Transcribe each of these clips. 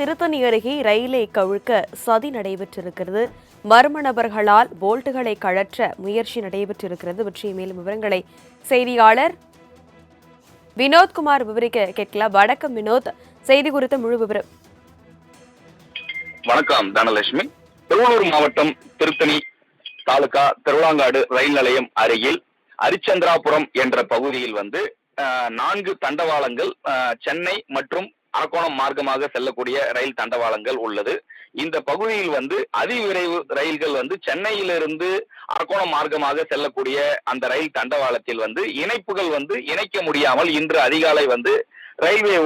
திருத்தணி அருகே ரயிலை கவிழ்க்க சதி நடைபெற்றிருக்கிறது. மர்ம நபர்களால் போல்ட்டுகளை கழற்ற முயற்சி நடைபெற்றிருக்கிறது. பற்றிய மேலும் விவரங்களை செய்தியாளர் வினோத்குமார் விவரிக்க கேட்கலாம். வணக்கம் வினோத். செய்தி குறித்த முழு விவரம். வணக்கம் தனலட்சுமி. திருவள்ளூர் மாவட்டம் திருத்தணி தாலுகா திருவிழாங்காடு ரயில் நிலையம் அருகில் அரிச்சந்திராபுரம் என்ற பகுதியில் வந்து நான்கு தண்டவாளங்கள் சென்னை மற்றும் அரக்கோணம் மார்க்கமாக செல்லக்கூடிய ரயில் தண்டவாளங்கள் உள்ளது. இந்த பகுதியில் வந்து அதிவிரைவு ரயில்கள் வந்து சென்னையிலிருந்து அரக்கோணம் மார்க்கமாக செல்லக்கூடிய அந்த ரயில் தண்டவாளத்தில் வந்து இணைப்புகள் வந்து இணைக்க முடியாமல் இன்று அதிகாலை வந்து ரயில்வே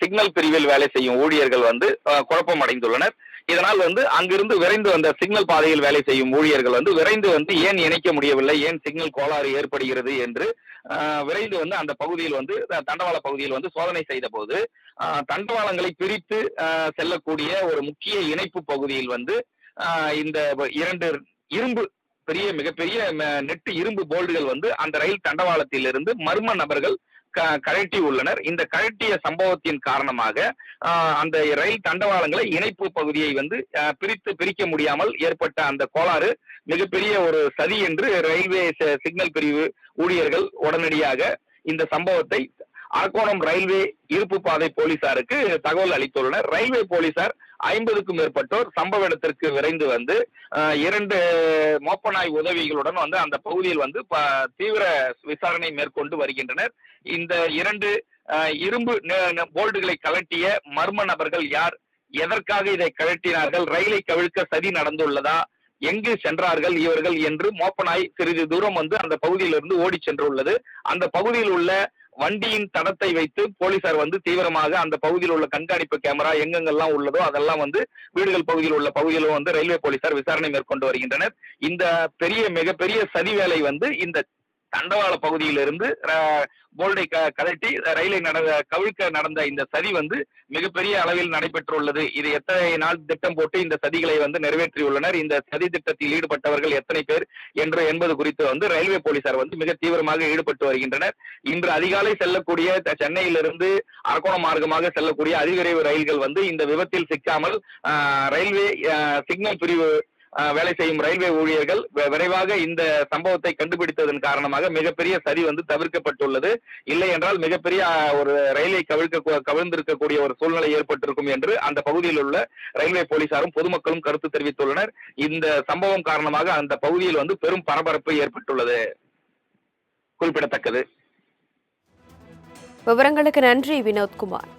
சிக்னல் பிரிவில் வேலை செய்யும் ஊழியர்கள் வந்து குழப்பம் அடைந்துள்ளனர் இதனால் வந்து அங்கிருந்து விரைந்து வந்த சிக்னல் பாதையில் வேலை செய்யும் ஊழியர்கள் வந்து விரைந்து வந்து ஏன் இணைக்க முடியவில்லை? ஏன் சிக்னல் கோளாறு ஏற்படுகிறது என்று விரைந்து வந்து அந்த பகுதியில் வந்து தண்டவாள பகுதியில் வந்து சோதனை செய்த போது தண்டவாளங்களை பிரித்து செல்லக்கூடிய ஒரு முக்கிய இணைப்பு பகுதியில் வந்து இந்த இரண்டு இரும்பு பெரிய மிகப்பெரிய நெட்டு இரும்பு போல்டுகள் வந்து அந்த ரயில் தண்டவாளத்திலிருந்து மர்ம நபர்கள் கழட்டி உள்ளனர். இந்த கழட்டிய சம்பவத்தின் காரணமாக அந்த ரயில் தண்டவாளங்களை இணைப்பு பகுதியை வந்து பிரித்து பிரிக்க முடியாமல் ஏற்பட்ட அந்த கோளாறு மிகப்பெரிய ஒரு சதி என்று ரயில்வே சிக்னல் பிரிவு ஊழியர்கள் உடனடியாக இந்த சம்பவத்தை அரக்கோணம் ரயில்வே இருப்பு பாதை போலீசாருக்கு தகவல் அளித்துள்ளனர். ரயில்வே போலீசார் ஐம்பதுக்கும் மேற்பட்டோர் சம்பவ இடத்திற்கு விரைந்து வந்து இரண்டு மோப்பநாய் உதவிகளுடன் வந்து அந்த பகுதியில் வந்து ப- தீவிர விசாரணை மேற்கொண்டு வருகின்றனர். இந்த இரண்டு இரும்பு போல்டுகளை கழட்டிய மர்ம நபர்கள் யார்? எதற்காக இதை கழட்டினார்கள்? ரயிலை கவிழ்க்க சதி நடந்துள்ளதா? எங்கு சென்றார்கள் இவர்கள் என்று மோப்பனாய் சிறிது தூரம் வந்து அந்த பகுதியிலிருந்து ஓடி சென்றுள்ளது. அந்த பகுதியில் உள்ள வண்டியின் தடத்தை வைத்து போலீசார் வந்து தீவிரமாக அந்த பகுதியில் உள்ள கண்காணிப்பு கேமரா எங்கெங்கெல்லாம் உள்ளதோ அதெல்லாம் வந்து வீடுகள் பகுதியில் உள்ள பகுதியிலும் வந்து ரயில்வே போலீசார் விசாரணை மேற்கொண்டு வருகின்றனர். இந்த பெரிய மிகப்பெரிய சதி வேலை வந்து இந்த தண்டவாள பகுதியிலிருந்து அஹ், போல்டை க கழட்டி ரயிலை நட கவிழ்க்க நடந்த இந்த சதி வந்து மிகப்பெரிய அளவில் நடைபெற்றுள்ளது. இது எத்தனை நாள் திட்டம் போட்டு இந்த சதிகளை வந்து நிறைவேற்றியுள்ளனர்? இந்த சதி திட்டத்தில் ஈடுபட்டவர்கள் எத்தனை பேர் என்று என்பது குறித்து வந்து ரயில்வே போலீசார் வந்து மிக தீவிரமாக ஈடுபட்டு வருகின்றனர். இன்று அதிகாலை செல்லக்கூடிய த- சென்னையிலிருந்து அரக்கோணம் மார்க்கமாக செல்லக்கூடிய அதிவிரைவு ரயில்கள் வந்து இந்த விபத்தில் சிக்காமல் ரயில்வே சிக்னல் பிரிவு வேலை செய்யும் ரயில்வே ஊழியர்கள் விரைவாக இந்த சம்பவத்தை கண்டுபிடித்ததன் காரணமாக மிகப்பெரிய சரி வந்து தவிர்க்கப்பட்டுள்ளது. இல்லை என்றால் மிகப்பெரிய ஒரு ரயிலை கவிழ்க்க கவிழ்ந்திருக்கக்கூடிய ஒரு சூழ்நிலை ஏற்பட்டிருக்கும் என்று அந்த பகுதியில் உள்ள ரயில்வே போலீசாரும் பொதுமக்களும் கருத்து தெரிவித்துள்ளனர். இந்த சம்பவம் காரணமாக அந்த பகுதியில் வந்து பெரும் பரபரப்பு ஏற்பட்டுள்ளது. குறிப்பிடத்தக்கது. விவரங்களுக்கு நன்றி வினோத்குமார்.